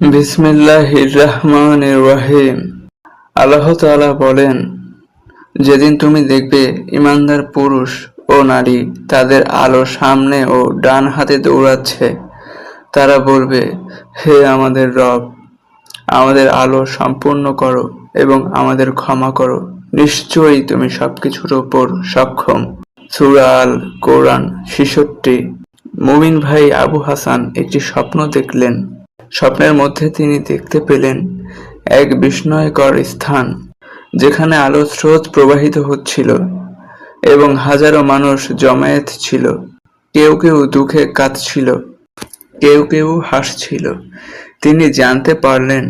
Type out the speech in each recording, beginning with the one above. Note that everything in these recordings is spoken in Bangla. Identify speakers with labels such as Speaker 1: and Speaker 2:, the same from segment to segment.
Speaker 1: বিসমিল্লাহির রহমানির রহিম আল্লাহ তাআলা বলেন, যেদিন তুমি দেখবে ইমানদার পুরুষ ও নারী তাদের আলো সামনে ও ডান হাতে দৌড়াচ্ছে, তারা বলবে, হে আমাদের রব, আমাদের আলো সম্পূর্ণ করো এবং আমাদের ক্ষমা করো। নিশ্চয়ই তুমি সবকিছুর ওপর সক্ষম সূরা আল কোরআন ছেষট্টি। মুমিন ভাই আবু হাসান একটি স্বপ্ন দেখলেন। স্বপ্নের মধ্যে তিনি দেখতে পেলেন এক বিস্ময়কর স্থান, যেখানে আলোর স্রোত প্রবাহিত হচ্ছিল এবং হাজারো মানুষ জমায়েত ছিল। কেউ কেউ দুঃখে কাঁদছিল, কেউ কেউ হাসছিল। তিনি জানতে পারলেন,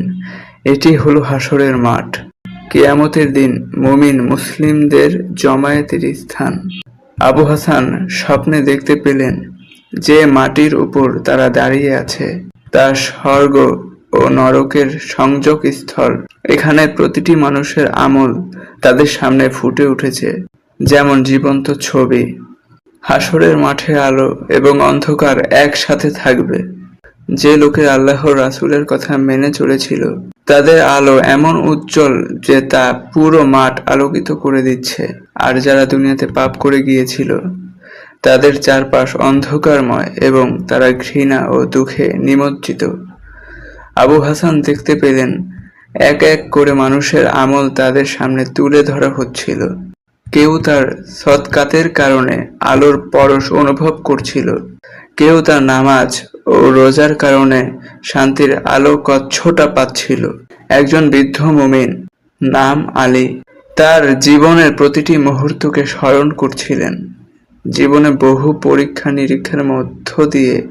Speaker 1: এটি হলো হাসরের মাঠ। কেয়ামতের দিন মুমিন মুসলিমদের জমায়েতের স্থান। আবু হাসান স্বপ্নে দেখতে পেলেন যে মাটির উপর তারা দাঁড়িয়ে আছে। তা স্বর্গ ও নরকের সংযোগ স্থল। এখানে প্রতিটি মানুষের আমল তাদের সামনে ফুটে উঠেছে, যেমন জীবন্ত ছবি। হাসরের মাঠে আলো এবং অন্ধকার একসাথে থাকবে। যে লোকে আল্লাহর রাসূলের কথা মেনে চলেছিল, তাদের আলো এমন উজ্জ্বল যে তা পুরো মাঠ আলোকিত করে দিচ্ছে। আর যারা দুনিয়াতে পাপ করে গিয়েছিল তাদের চারপাশ অন্ধকারময় এবং তারা ঘৃণা ও দুঃখে নিমজ্জিত। আবু হাসান দেখতে পেলেন, এক এক করে মানুষের আমল তাদের সামনে তুলে ধরা হচ্ছিল। কেউ তার সৎকাতের কারণে আলোর পরশ অনুভব করছিল। কেউ তার নামাজ ও রোজার কারণে শান্তির আলো কচ্ছটা পাচ্ছিল। একজন বৃদ্ধ মুমিন, নাম আলী, তার জীবনের প্রতিটি মুহূর্তকে স্মরণ করছিলেন। জীবনে বহু পরীক্ষা নিরীক্ষার মধ্য দিয়ে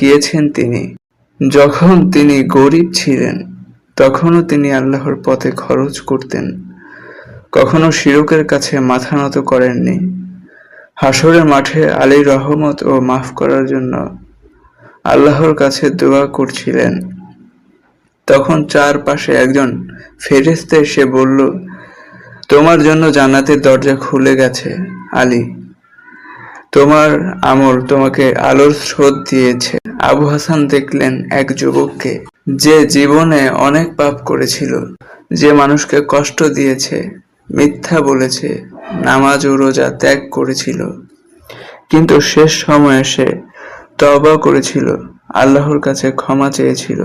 Speaker 1: গিয়েছেন তিনি। যখন তিনি গরিব ছিলেন, তখনও তিনি আল্লাহর পথে খরচ করতেন। কখনো শিরকের কাছে মাথা নত করেননি। হাসরের মাঠে আলীর রহমত ও মাফ করার জন্য আল্লাহর কাছে দোয়া করছিলেন। তখন চারপাশে একজন ফেরেস্তা এসে বলল, তোমার জন্য জান্নাতের দরজা খুলে গেছে, আলী। তোমার আমল তোমাকে আলোর স্রোত দিয়েছে। আবু হাসান দেখলেন এক যুবককে, যে জীবনে অনেক পাপ করেছিল, যে মানুষকে কষ্ট দিয়েছে, মিথ্যা বলেছে, নামাজ ও রোজা ত্যাগ করেছিল। কিন্তু শেষ সময়ে সে তবা করেছিল, আল্লাহর কাছে ক্ষমা চেয়েছিল।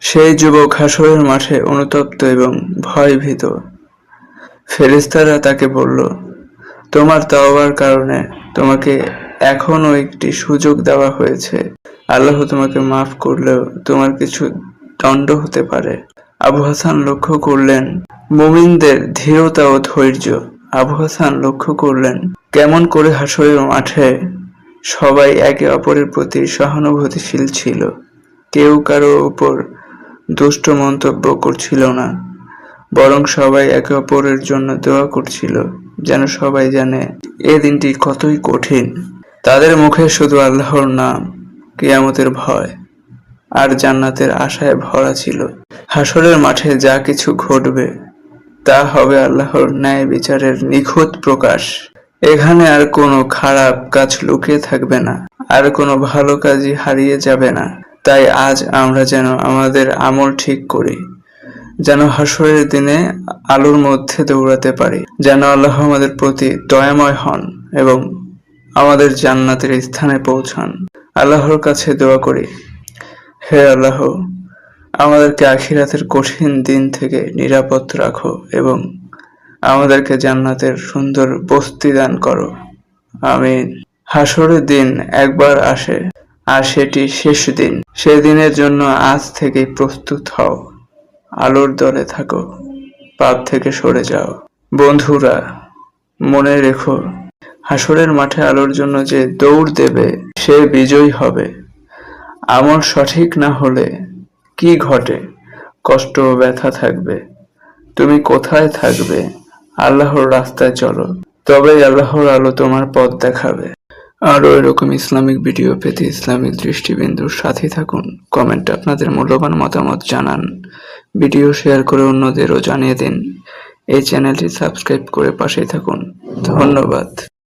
Speaker 1: সেই যুবক হাসরের মাঠে অনুতপ্ত এবং ভয়ভীত। ফেরেস্তারা তাকে বলল তোমার তওবার কারণে তোমাকে এখনও একটি সুযোগ দেওয়া হয়েছে। আল্লাহ তোমাকে মাফ করলেও তোমার কিছু দণ্ড হতে পারে। আবু হাসান লক্ষ্য করলেন, মুমিনদের ধীরতা ও ধৈর্য। আবু হাসান লক্ষ্য করলেন, কেমন করে হাসরের মাঠে সবাই একে অপরের প্রতি সহানুভূতিশীল ছিল। কেউ কারও উপর দুষ্ট মন্তব্য করছিল না। বরং সবাই একে অপরের জন্য দোয়া করছিল, যেন সবাই জানে এ দিনটি কতই কঠিন। তাদের মুখে শুধু আল্লাহর নাম, কিয়ামতের ভয়, আর জান্নাতের আশায় ভরা ছিল। হাসরের মাঠে যা কিছু ঘটবে, তা হবে আল্লাহর ন্যায় বিচারের নিখুঁত প্রকাশ। এখানে আর কোনো খারাপ কাজ লুকিয়ে থাকবে না, আর কোনো ভালো কাজই হারিয়ে যাবে না। তাই আজ আমরা যেন আমাদের আমল ঠিক করি। যেন হাসরের দিনে আলোর মধ্যে দৌড়াতে পারি। যেন আল্লাহ আমাদের প্রতি দয়াময় হন এবং আমাদের জান্নাতের স্থানে পৌঁছান। আল্লাহর কাছে দোয়া করি, হে আল্লাহ, আমাদেরকে আখিরাতের কঠিন দিন থেকে নিরাপদ রাখো এবং আমাদেরকে জান্নাতের সুন্দর বস্তি দান করো। আমি হাসরের দিন একবার আসে, আর সেটি শেষ দিন। সেদিনের জন্য আজ থেকেই প্রস্তুত হও। আলোর দলে থাকো, পাপ থেকে সরে যাও। বন্ধুরা, মনে রেখো, হাসরের মাঠে আলোর জন্য যে দৌড় দেবে, সে বিজয়ী হবে। আমল সঠিক না হলে কি ঘটে? কষ্ট ও ব্যথা থাকবে। তুমি কোথায় থাকবে? আল্লাহর রাস্তায় চলো। তবেই আল্লাহর আলো তোমার পথ দেখাবে। আরও এরকম ইসলামিক ভিডিও পেতে ইসলামিক দৃষ্টিবিন্দুর সাথে থাকুন। কমেন্টে আপনাদের মূল্যবান মতামত জানান। ভিডিও শেয়ার করে অন্যদেরও জানিয়ে দিন। এই চ্যানেলটি সাবস্ক্রাইব করে পাশেই থাকুন। ধন্যবাদ।